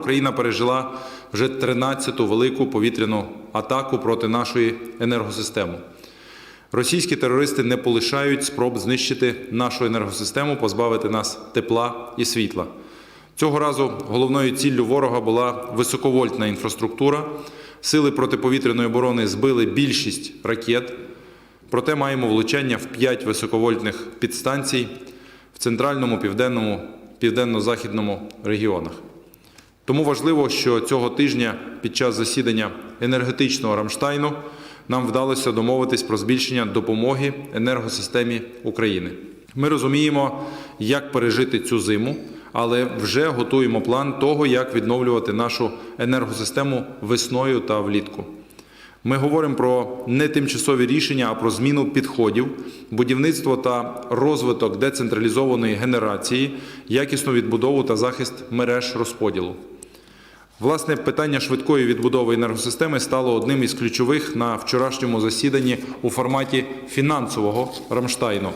Україна пережила вже 13-ту велику повітряну атаку проти нашої енергосистеми. Російські терористи не полишають спроб знищити нашу енергосистему, позбавити нас тепла і світла. Цього разу головною ціллю ворога була високовольтна інфраструктура. Сили протиповітряної оборони збили більшість ракет, проте маємо влучання в 5 високовольтних підстанцій в центральному, південному, південно-західному регіонах. Тому важливо, що цього тижня під час засідання енергетичного Рамштайну нам вдалося домовитись про збільшення допомоги енергосистемі України. Ми розуміємо, як пережити цю зиму, але вже готуємо план того, як відновлювати нашу енергосистему весною та влітку. Ми говоримо про не тимчасові рішення, а про зміну підходів, будівництво та розвиток децентралізованої генерації, якісну відбудову та захист мереж розподілу. Власне, питання швидкої відбудови енергосистеми стало одним із ключових на вчорашньому засіданні у форматі фінансового Рамштайну.